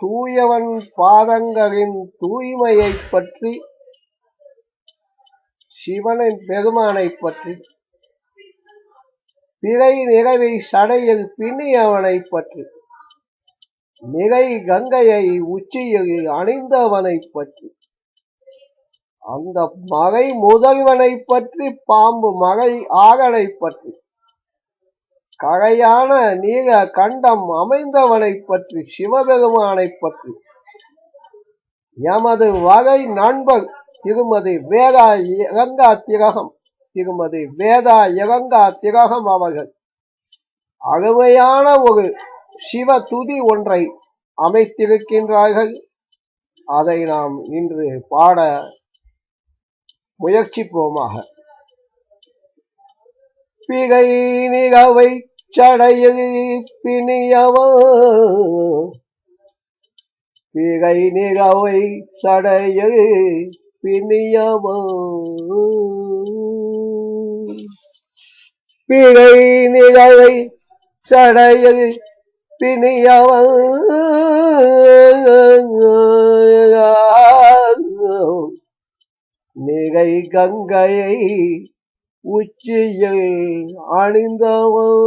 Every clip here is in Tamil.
தூயவன் பாதங்களின் தூய்மையைப் பற்றி சிவனின் பெருமானைப் பற்றி பிறை நிறவை சடையில் பின்னியவனைப் பற்றி நிறை கங்கையை உச்சியில் அணிந்தவனைப் பற்றி அந்த மகை முதல்வனைப் பற்றி பாம்பு மகை ஆகனை பற்றி கரையான நீல கண்டம் அமைந்தவனைப் பற்றி சிவபெருமானைப் பற்றி. எமது வகை நண்பர் திருமதி வேதா இளங்கா திரகம் திருமதி வேதா இளங்கா திரகம் அவர்கள். அருமையான ஒரு சிவ துதி ஒன்றை அமைத்திருக்கின்றார்கள். அதை நாம் இன்று பாட முயற்சிப்போமாக. பிகை நிகவை சடையில் பிணியவன் பிகை நிகவை சடையில் பிணியவன் பிகை நிகவை சடையில் பிணியவன் நிகை கங்கையை உச்சியை அணிந்தவள்.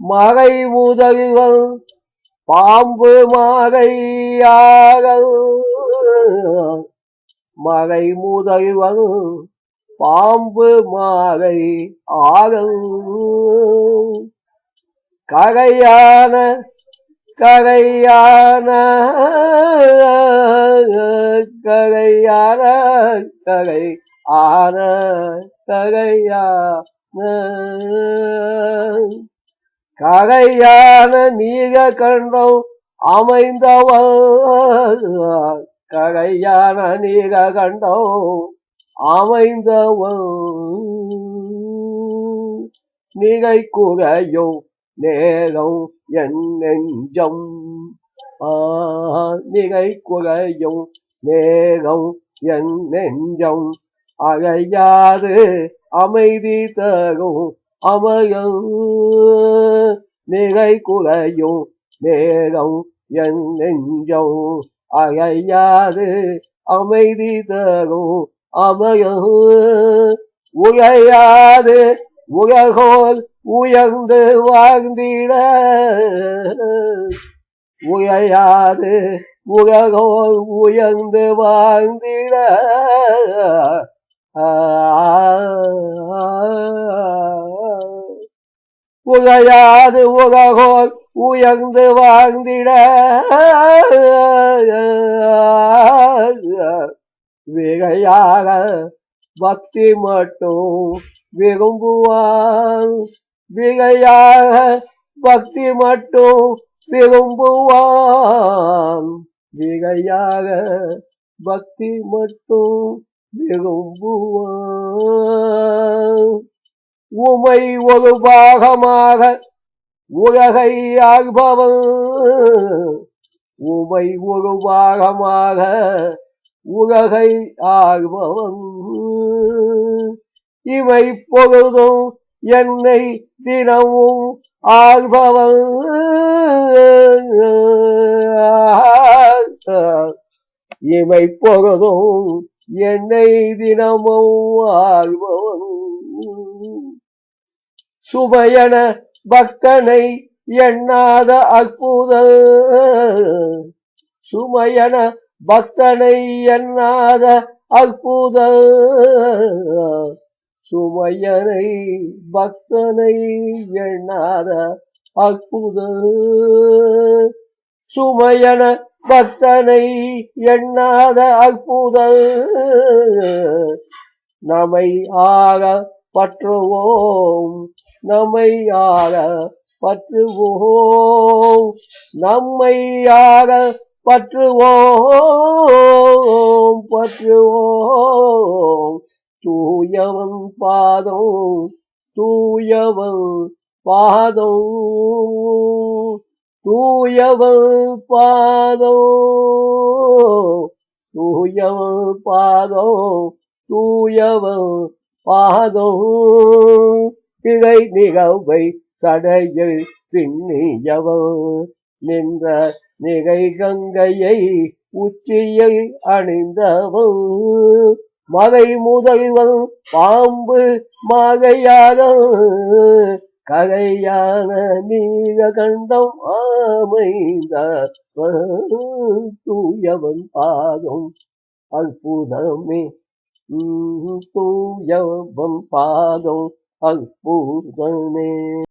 மகை முதல்வன் பாம்பு மகையாக மகை முதல்வன் பாம்பு மகை ஆகல் ககையான ககையான ககையான ககை ஆன ககையான ககையான நீக கண்டம் அமைந்தவள். ககையான நீக கண்டம் அமைந்தவள். நிகை குறையும் நேரம் என் நெஞ்சம். ஆ, நிகை குறையும் நேரம் என் நெஞ்சம். அழையாது அமைதி தரும் அமயம். நிறை குறையும் நேரம் என் நெஞ்சம். அழையாது அமைதி தரும் அமயம். உகையாது உலகோல் உயர்ந்து வாழ்ந்திட. உயையாது உலகோல் உயர்ந்து வாழ்ந்திட. உகையாது உககோல் உயர்ந்து வாழ்ந்திட. விகையாக பக்தி மட்டும் விரும்புவான். விகையாக பக்தி மட்டும் விரும்புவான். விகையாக பக்தி மட்டும் விரும்புவான் உமை ஒரு பாகமாக உலகை ஆள்பவன் உமை ஒரு பாகமாக உலகை ஆள்பவன் இவை பொழுதும் என்னை தினமும் ஆள்பவன் இவை பொழுதும் என்னை தினமும் ஆள்பவன். சுமையன பக்தனை எண்ணாத அற்புத சுமையன பக்தனை எண்ணாத அற்புத சுமையனை பக்தனை எண்ணாத அற்புத சுமையன பக்தனை எண்ணாத அற்புதல். நம்மை ஆக பற்றுவோம். நம்மை ஆக பற்றுவோம். நம்மை ஆக பற்றுவோம். பற்றுவோம். தூயவன் பாதம் தூயவன் பாதம். தூயவள் பாதோ தூயவள் பாதோ தூயவள் பாதோ. பிழை நிகழ்வை சடையில் பின்னியவள் நின்ற நிகை கங்கையை உச்சியை அணிந்தவள். மறை முதல்வன் பாம்பு மாகையாக கரையான நீல கண்டம் அமைந்த தூயவன் பாதம் அற்புதமே. தூயவன் பாதம் அற்புதமே.